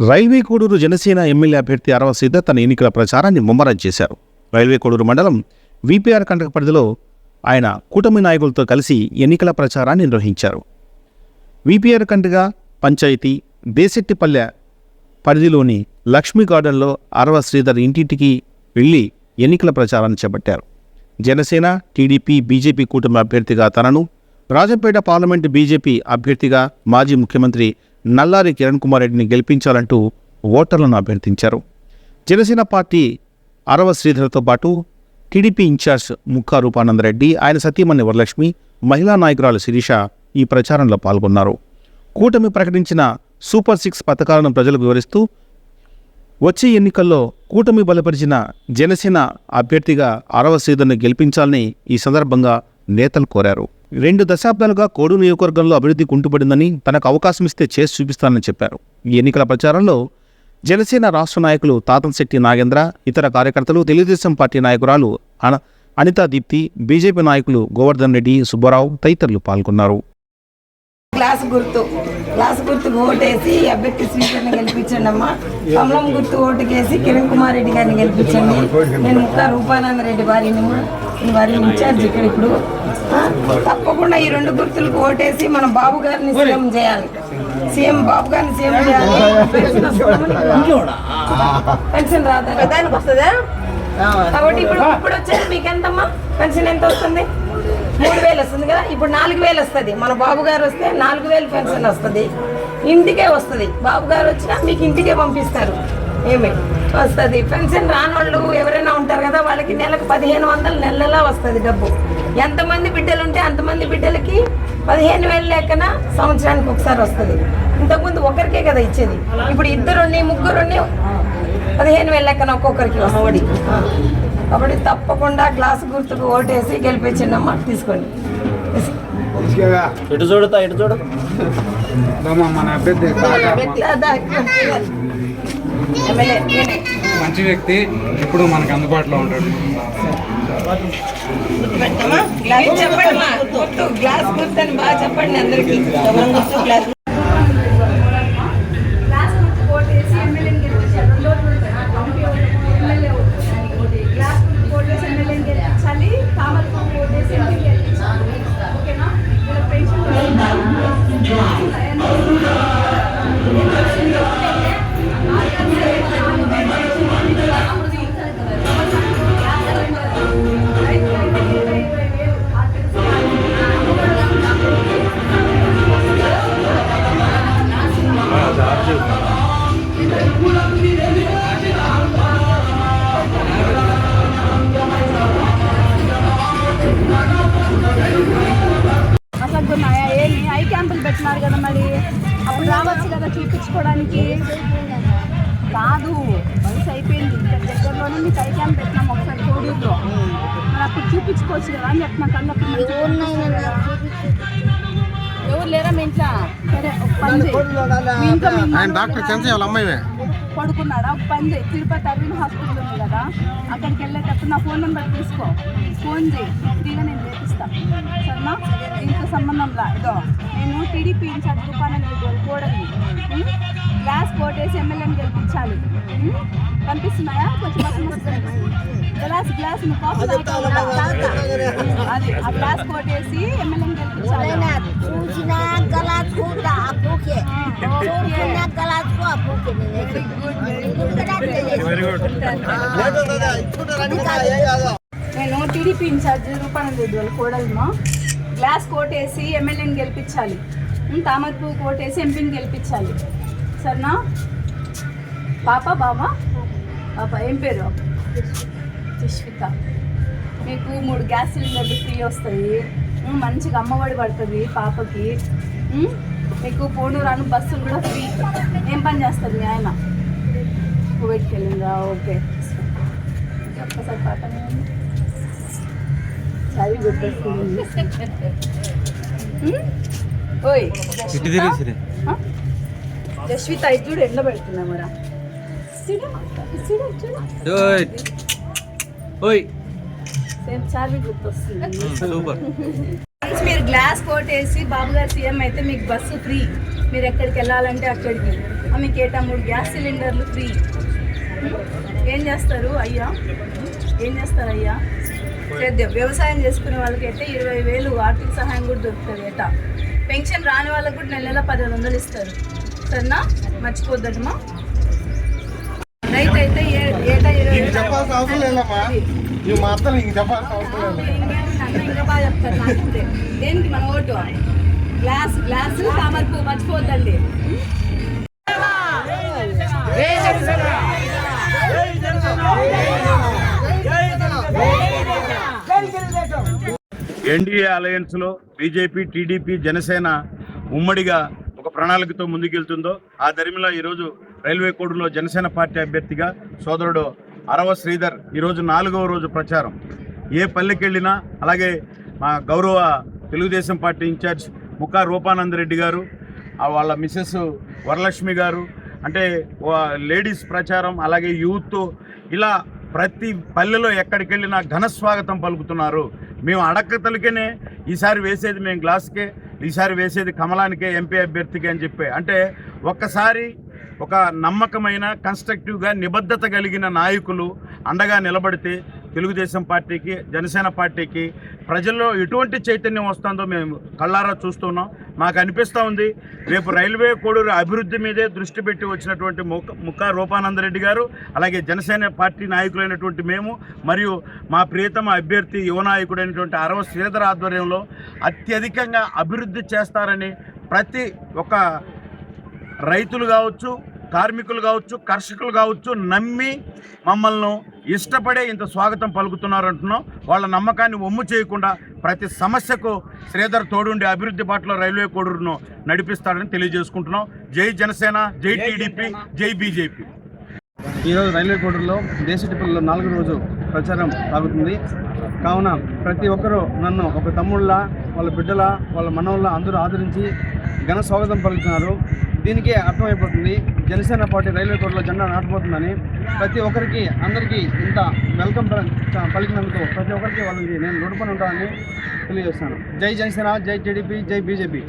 Railway Koduru Janasena MLA అభ్యర్థి అరవ శ్రీధర్ తన ఎన్నికల ప్రచారాన్ని ముమ్మరం చేశారు. రైల్వే కోడూరు మండలం విపిఆర్ కంటక పరిధిలో ఆయన కూటమి నాయకులతో కలిసి ఎన్నికల ప్రచారాన్ని నిర్వహించారు. విపిఆర్ కంటక పంచాయతీ దేశెట్టిపల్లె పరిధిలోని లక్ష్మీ గార్డెన్లో అరవ శ్రీధర్ ఇంటింటికి వెళ్ళి ఎన్నికల ప్రచారాన్ని చేపట్టారు. జనసేన టీడీపీ బీజేపీ కూటమి అభ్యర్థిగా తనను రాజంపేట పార్లమెంటు బీజేపీ అభ్యర్థిగా మాజీ ముఖ్యమంత్రి నల్లారి కిరణ్ కుమార్ రెడ్డిని గెలిపించాలంటూ ఓటర్లను అభ్యర్థించారు. జనసేన పార్టీ అరవ శ్రీధర్తో పాటు టీడీపీ ఇన్ఛార్జ్ ముక్కా రూపానందరెడ్డి ఆయన సతీమణి వరలక్ష్మి మహిళా నాయకురాలు శిరీష ఈ ప్రచారంలో పాల్గొన్నారు. కూటమి ప్రకటించిన సూపర్ సిక్స్ పథకాలను ప్రజలకు వివరిస్తూ వచ్చే ఎన్నికల్లో కూటమి బలపరిచిన జనసేన అభ్యర్థిగా అరవ శ్రీధర్ని గెలిపించాలని ఈ సందర్భంగా నేతలు కోరారు. రెండు దశాబ్దాలుగా కోడు నియోజకవర్గంలో అభివృద్ధి కుంటుపడిందని తనకు అవకాశం ఇస్తే చేసి చూపిస్తానని చెప్పారు. ఈ ఎన్నికల ప్రచారంలో జనసేన రాష్ట్ర నాయకులు తాతంశెట్టి నాగేంద్ర ఇతర కార్యకర్తలు తెలుగుదేశం పార్టీ నాయకురాలు అన అనితా దీప్తి బీజేపీ నాయకులు గోవర్ధన్ రెడ్డి సుబ్బారావు తదితరులు పాల్గొన్నారు. గ్లాస్ గుర్తు. గ్లాస్ గుర్తుకు ఓటేసి అభ్యర్థి శ్రీకర్ని గెలిపించండి అమ్మా. కమలం గుర్తు ఓటుకేసి కిరణ్ కుమార్ రెడ్డి గారిని గెలిపించండి. నేను ముక్క రూపానంద రెడ్డి వారిని వారి ఇన్ఛార్జ్ ఇక్కడ ఇప్పుడు. తప్పకుండా ఈ రెండు గుర్తులకు ఓటేసి మన బాబు గారిని సీఎం చేయాలి. సీఎం బాబు గారిని సీఎం చేయాలి. పెన్షన్ రాదా? వస్తుందా? కాబట్టి ఇప్పుడు ఇప్పుడు వచ్చేది మీకు ఎంతమ్మా పెన్షన్ ఎంత వస్తుంది? మూడు వేలు వస్తుంది కదా ఇప్పుడు నాలుగు వేలు వస్తుంది. మన బాబు గారు వస్తే నాలుగు వేలు పెన్షన్ వస్తుంది. ఇంటికే వస్తుంది. బాబు గారు వచ్చినా మీకు ఇంటికే పంపిస్తారు. ఏమి? వస్తుంది. పెన్షన్ రాని వాళ్ళు ఎవరైనా ఉంటారు కదా వాళ్ళకి నెలకు పదిహేను వందలు నెలలా వస్తుంది డబ్బు. ఎంతమంది బిడ్డలు ఉంటే అంతమంది బిడ్డలకి పదిహేను వేలు లెక్కన సంవత్సరానికి ఒకసారి వస్తుంది. ఇంతకుముందు ఒకరికే కదా ఇచ్చేది. ఇప్పుడు ఇద్దరుని ముగ్గురుని పదిహేను వేల లెక్కన ఒక్కొక్కరికి వస్తుంది. కాబట్టి తప్పకుండా గ్లాస్ గుర్తుకు ఓటేసి గెలిపించిండమ్మా తీసుకోండి. ఇటు చూడతా ఇటు చూడ. మన అభ్యర్థి. మంచి వ్యక్తి ఇప్పుడు మనకు అందుబాటులో ఉంటాడు. చెప్పండి గ్లాస్ గుర్తు అని బాగా చెప్పండి అందరికి. అసలు ఉన్నాయా ఏమి? ఐ క్యాంపులు పెట్టినారు కదా మరి. అప్పుడు రావచ్చు కదా చూపించుకోవడానికి. కాదు వయసు అయిపోయింది. ఇక్కడ దగ్గరలోనే మీకు ఐ క్యాంప్ పెట్టినాం ఒకసారి కోడూరులో. మరి అప్పుడు చూపించుకోవచ్చు కదా అని చెప్తున్నా కళ్ళప్పుడు మంచిగా ఎవరు లేరా మీ ఇంట్లో? సరే ఒక పని చేయి. మీ ఇంట్లో మీ పడుకున్నాడా? పని చేయి. తిరుపతి అరవింద్ హాస్పిటల్ ఉంది కదా అక్కడికి వెళ్ళేటప్పుడు నా ఫోన్ నెంబర్ తీసుకో. ఫోన్ చేయి. ఫ్రీగా నేను చేపిస్తాను సరేనా? దీంతో సంబంధం లా. ఇదో నేను టీడీపీ ఇన్ఛార్జ్ రూపాయలు కోడని గ్లాస్ కోటేసి ఎమ్మెల్యేని గెలిపించాలి? కనిపిస్తున్నాయా? కొంచెం. Glass glass? అది ఆ గ్లాస్ కోటేసి ఎమ్మెల్యేని గెలిపించాలి. నేను టీడీపీ ఇన్ఛార్జ్ రూపానంద రెడ్డి వాళ్ళ కోడలమా. గ్లాస్ కోటేసి ఎమ్మెల్యేని గెలిపించాలి. తామర పువ్వు కోటేసి ఎంపీని గెలిపించాలి. సరేనా? పాప బామా పాప ఏం పేరు? సుష్మిత మీకు మూడు గ్యాస్ సిలిండర్లు ఫ్రీ వస్తాయి. మంచిగా అమ్మఒడి పడుతుంది పాపకి. మీకు పోను రాను బస్సులు కూడా ఫ్రీ. ఏం పని చేస్తారు మీ ఆయన? వెళ్ళిందా? ఓకే. ఒక్కసారి పాట గుర్తొస్తుంది. ఉం? ఓయ్ జస్విత? ఇది చూడు ఎండ పెడుతున్నా మరా? ఓయ్. సేమ్ చార్వి గుర్తొస్తుంది. సూపర్. మీరు గ్లాస్ కోట్ వేసి బాబు గారు సీఎం అయితే మీకు బస్సు ఫ్రీ మీరు ఎక్కడికి వెళ్ళాలంటే అక్కడికి. మీకు ఏటా మూడు గ్యాస్ సిలిండర్లు ఫ్రీ ఏం చేస్తారు అయ్యా? ఏం చేస్తారు అయ్యా? చేద్దాం? వ్యవసాయం చేసుకునే వాళ్ళకైతే ఇరవై వేలు ఆర్థిక సహాయం కూడా దొరుకుతుంది ఏటా? పెన్షన్ రాని వాళ్ళకు కూడా నెల నెల పదిహేను వందలు ఇస్తారు. సరేనా? మర్చిపోద్దమ్మా రైతు అయితే ఏటా ఇరవై వేలు? చెప్పాల్సిన అవసరం లేదమ్మా. ఈ మాత్రం ఇంక చెప్పాల్సిన అవసరం లేదు అన్న ఇంకా బాగా చెప్తారు నాకంటే. దేనికి మన ఓటు? గ్లాస్ గ్లాస్ తామర పువ్వు మర్చిపోద్దండి. ఎన్డీఏ అలయన్స్లో బీజేపీ టీడీపీ జనసేన ఉమ్మడిగా ఒక ప్రణాళికతో ముందుకెళ్తుందో ఆ దరిమిలో ఈరోజు రైల్వే కోడ్లో జనసేన పార్టీ అభ్యర్థిగా సోదరుడు అరవ శ్రీధర్ ఈరోజు నాలుగవ రోజు ప్రచారం. ఏ పల్లెకి వెళ్ళినా అలాగే మా గౌరవ తెలుగుదేశం పార్టీ ఇన్ఛార్జ్ ముఖా రూపానంద రెడ్డి గారు వాళ్ళ మిస్సెస్ వరలక్ష్మి గారు అంటే లేడీస్ ప్రచారం అలాగే యూత్ ఇలా ప్రతి పల్లెలో ఎక్కడికి వెళ్ళినా ఘన స్వాగతం పలుకుతున్నారు. మేము అడక్కతలకనే ఈసారి వేసేది మేము గ్లాస్కే ఈసారి వేసేది కమలానికే ఎంపీ అభ్యర్థికి అని చెప్పి. అంటే ఒక్కసారి ఒక నమ్మకమైన కన్స్ట్రక్టివ్గా నిబద్ధత కలిగిన నాయకులు అండగా నిలబడితే తెలుగుదేశం పార్టీకి జనసేన పార్టీకి ప్రజల్లో ఎటువంటి చైతన్యం వస్తుందో మేము కళ్ళారా చూస్తున్నాం. మాకు అనిపిస్తూ ఉంది రేపు రైల్వే కోడూరు అభివృద్ధి మీదే దృష్టి పెట్టి వచ్చినటువంటి ముఖ ముఖ రూపానందరెడ్డి గారు అలాగే జనసేన పార్టీ నాయకులైనటువంటి మేము మరియు మా ప్రియతమ అభ్యర్థి యువ నాయకుడైనటువంటి అరవ శ్రీధర్ ఆధ్వర్యంలో అత్యధికంగా అభివృద్ధి చేస్తారని ప్రతి ఒక్క రైతులు కావచ్చు కార్మికులు కావచ్చు కర్షకులు కావచ్చు నమ్మి మమ్మల్ని ఇష్టపడే ఇంత స్వాగతం పలుకుతున్నారు అంటున్నాం వాళ్ళ నమ్మకాన్ని ఒమ్ము చేయకుండా ప్రతి సమస్యకు శ్రీధర్ తోడుండి అభివృద్ధి బాటలో రైల్వే కోడూరును నడిపిస్తాడని తెలియజేసుకుంటున్నాం. జై జనసేన జై టీడీపీ జై బీజేపీ. ఈరోజు రైల్వే కోడూరులో దేశటిపల్లిలో నాలుగో రోజు ప్రచారం సాగుతుంది. కావున ప్రతి ఒక్కరూ నన్ను ఒక తమ్ముళ్ళ వాళ్ళ బిడ్డల వాళ్ళ మనవళ్ళ అందరూ ఆదరించి ఘన స్వాగతం పలుకుతున్నారు. దీనికే అర్థమైపోతుంది. జనసేన పార్టీ రైల్వే కోర్టులో జెండా నాటబోతుందని ప్రతి ఒక్కరికి అందరికీ ఇంత వెల్కమ్ పలికినందుకు ప్రతి ఒక్కరికి వాళ్ళకి నేను రుణపడి ఉంటానని తెలియజేస్తాను. జై జనసేన జై టీడీపీ జై బీజేపీ.